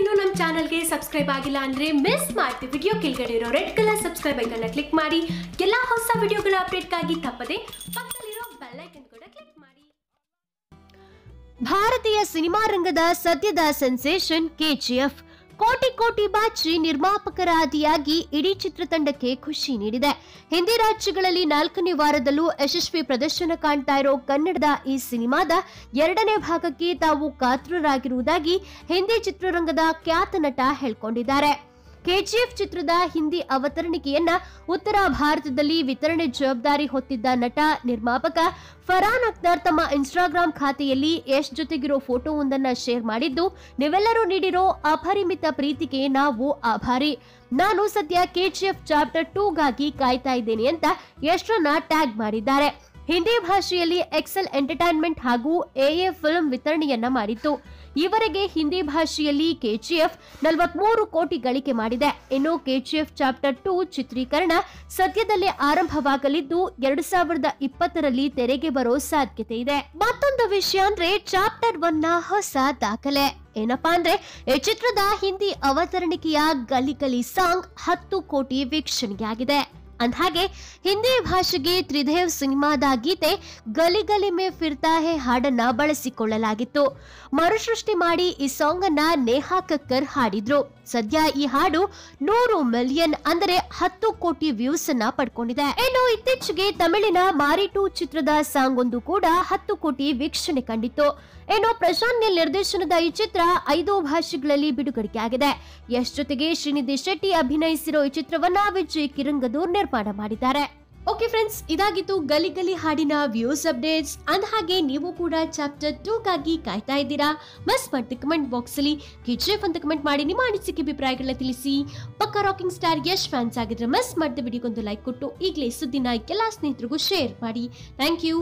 ಇನ್ನೂ ನಮ್ಮ ಚಾನಲ್ಗೆ ಸಬ್ಸ್ಕ್ರೈಬ್ ಆಗಿಲ್ಲ ಅಂದ್ರೆ ಮಿಸ್ ಮಾಡ್ತಿ ವಿಡಿಯೋ ಕೆಳಗಡೆ ಇರೋ ರೆಡ್ ಕಲರ್ ಸಬ್ಸ್ಕ್ರೈಬ್ ಐಕನ್ನ ಕ್ಲಿಕ್ ಮಾಡಿ. ಎಲ್ಲಾ ಹೊಸ ವಿಡಿಯೋಗಳ ಅಪ್ಡೇಟ್ಗಾಗಿ ತಪ್ಪದೆ ಪಕ್ಕದಲ್ಲಿರೋ ಐಕನ್ ಕೂಡ ಕ್ಲಿಕ್ ಮಾಡಿ. ಭಾರತೀಯ ಸಿನಿಮಾ ರಂಗದ ಸದ್ಯದ ಸೆನ್ಸೇಷನ್ ಕೆಜಿಎಫ್ ಕೋಟಿ ಕೋಟಿ ಬಾಚಿ ನಿರ್ಮಾಪಕರ ಆದಿಯಾಗಿ ಇಡೀ ಚಿತ್ರತಂಡಕ್ಕೆ ಖುಷಿ ನೀಡಿದೆ. ಹಿಂದಿ ರಾಜ್ಯಗಳಲ್ಲಿ ನಾಲ್ಕನೇ ವಾರದಲ್ಲೂ ಯಶಸ್ವಿ ಪ್ರದರ್ಶನ ಕಾಣ್ತಾ ಇರೋ ಕನ್ನಡದ ಈ ಸಿನಿಮಾದ ಎರಡನೇ ಭಾಗಕ್ಕೆ ತಾವು ಕಾತೃರಾಗಿರುವುದಾಗಿ ಹಿಂದಿ ಚಿತ್ರರಂಗದ ಖ್ಯಾತ ನಟ ಹೇಳ್ಕೊಂಡಿದ್ದಾರೆ. ಕೆಜಿಎಫ್ ಚಿತ್ರದ ಹಿಂದಿ ಅವತರಣಿಕೆಯನ್ನ ಉತ್ತರ ಭಾರತದಲ್ಲಿ ವಿತರಣೆ ಜವಾಬ್ದಾರಿ ಹೊತ್ತಿದ್ದ ನಟ, ನಿರ್ಮಾಪಕ ಫರಾನ್ ಅಖ್ತರ್ ತಮ್ಮ ಇನ್ಸ್ಟಾಗ್ರಾಂ ಖಾತೆಯಲ್ಲಿ ಯಶ್ ಜೊತೆಗಿರೋ ಫೋಟೋವೊಂದನ್ನ ಶೇರ್ ಮಾಡಿದ್ದು, ನೀವೆಲ್ಲರೂ ನೀಡಿರೋ ಅಪರಿಮಿತ ಪ್ರೀತಿಗೆ ನಾವು ಆಭಾರಿ. ನಾನು ಸದ್ಯ ಕೆಜಿಎಫ್ ಚಾಪ್ಟರ್ ಟೂಗಾಗಿ ಕಾಯ್ತಾ ಇದ್ದೇನೆ ಅಂತ ಯಶ್ರನ್ನ ಟ್ಯಾಗ್ ಮಾಡಿದ್ದಾರೆ. ಹಿಂದಿ ಭಾಷೆಯಲ್ಲಿ ಎಕ್ಸೆಲ್ ಎಂಟರ್ಟೈನ್ಮೆಂಟ್ ಹಾಗೂ ಎಎ ಫಿಲ್ಮ್ ವಿತರಣೆಯನ್ನ ಮಾಡಿತ್ತು. ಈವರೆಗೆ ಹಿಂದಿ ಭಾಷೆಯಲ್ಲಿ ಕೆಜಿಎಫ್ ನಲವತ್ಮೂರು ಕೋಟಿ ಗಳಿಕೆ ಮಾಡಿದೆ. ಇನ್ನು ಕೆಜಿಎಫ್ ಚಾಪ್ಟರ್ ಟು ಚಿತ್ರೀಕರಣ ಸದ್ಯದಲ್ಲೇ ಆರಂಭವಾಗಲಿದ್ದು, ಎರಡು ಸಾವಿರದ ಇಪ್ಪತ್ತರಲ್ಲಿ ತೆರೆಗೆ ಬರೋ ಸಾಧ್ಯತೆ ಇದೆ. ಮತ್ತೊಂದು ವಿಷಯ ಅಂದ್ರೆ ಚಾಪ್ಟರ್ ಒನ್ನ ಹೊಸ ದಾಖಲೆ. ಏನಪ್ಪಾ ಅಂದ್ರೆ, ಈ ಚಿತ್ರದ ಹಿಂದಿ ಅವತರಣಿಕೆಯ ಗಲಿ ಗಲಿ ಸಾಂಗ್ ಹತ್ತು ಕೋಟಿ ವೀಕ್ಷಣೆಯಾಗಿದೆ. ಅಂದ್ಹಾಗೆ, ಹಿಂದಿ ಭಾಷೆಗೆ ತ್ರಿದೇವ್ ಸಿನಿಮಾದ ಗೀತೆ ಗಲಿ ಗಲಿ ಮೇ ಫಿರ್ತಾ ಹೇ ಹಾಡನ್ನ ಬಳಸಿಕೊಳ್ಳಲಾಗಿತ್ತು. ಮರುಸೃಷ್ಟಿ ಮಾಡಿ ಈ ಸಾಂಗ್ ಅನ್ನ ನೇಹಾ ಕಕ್ಕರ್ ಹಾಡಿದ್ರು. ಸದ್ಯ ಈ ಹಾಡು ನೂರು ಮಿಲಿಯನ್ ಅಂದರೆ ಹತ್ತು ಕೋಟಿ ವ್ಯೂಸ್ ಅನ್ನ ಪಡ್ಕೊಂಡಿದೆ. ಇನ್ನು ಇತ್ತೀಚೆಗೆ ತಮಿಳಿನ ಮಾರಿಟು ಚಿತ್ರದ ಸಾಂಗ್ ಒಂದು ಕೂಡ ಹತ್ತು ಕೋಟಿ ವೀಕ್ಷಣೆ ಕಂಡಿತ್ತು. ಇನ್ನು ಪ್ರಶಾಂತ್ ನಿರ್ದೇಶನದ ಈ ಚಿತ್ರ ಐದು ಭಾಷೆಗಳಲ್ಲಿ ಬಿಡುಗಡೆಯಾಗಿದೆ. ಯಶ್ ಜೊತೆಗೆ ಶ್ರೀನಿಧಿ ಶೆಟ್ಟಿ ಅಭಿನಯಿಸಿರೋ ಈ ಚಿತ್ರವನ್ನ ವಿಜಯ್ ಕಿರಂಗದೂರ್ ನಿರ್ಮಾಣ ಮಾಡಿದ್ದಾರೆ. ಓಕೆ ಫ್ರೆಂಡ್ಸ್ ಇದಾಗಿತ್ತು ಗಲಿ ಗಲಿ ಹಾಡಿನ ವ್ಯೂಸ್ ಅಪ್ಡೇಟ್ಸ್ ಅಂದ ಹಾಗೆ ನೀವು ಕೂಡ ಚಾಪ್ಟರ್ ಟೂಗಾಗಿ ಕಾಯ್ತಾ ಇದ್ದೀರಾ? ಮಸ್ ಮಾಡಿ ಕಮೆಂಟ್ ಬಾಕ್ಸ್ ಅಲ್ಲಿ ಕಿಚ್ರೇಫ್ ಅಂತ ಕಮೆಂಟ್ ಮಾಡಿ ನಿಮ್ಮ ಅನಿಸಿಕೆ ಅಭಿಪ್ರಾಯಗಳನ್ನ ತಿಳಿಸಿ. ಪಕ್ಕ ರಾಕಿಂಗ್ ಸ್ಟಾರ್ ಯಶ್ ಫ್ಯಾನ್ಸ್ ಆಗಿದ್ರೆ ಮಸ್ ಮಾಡಿದ ವಿಡಿಯೋಗೊಂದು ಲೈಕ್ ಕೊಟ್ಟು ಈಗಲೇ ಸುದ್ದಿನ ಎಲ್ಲಾ ಸ್ನೇಹಿತರಿಗೂ ಶೇರ್ ಮಾಡಿ. Thank you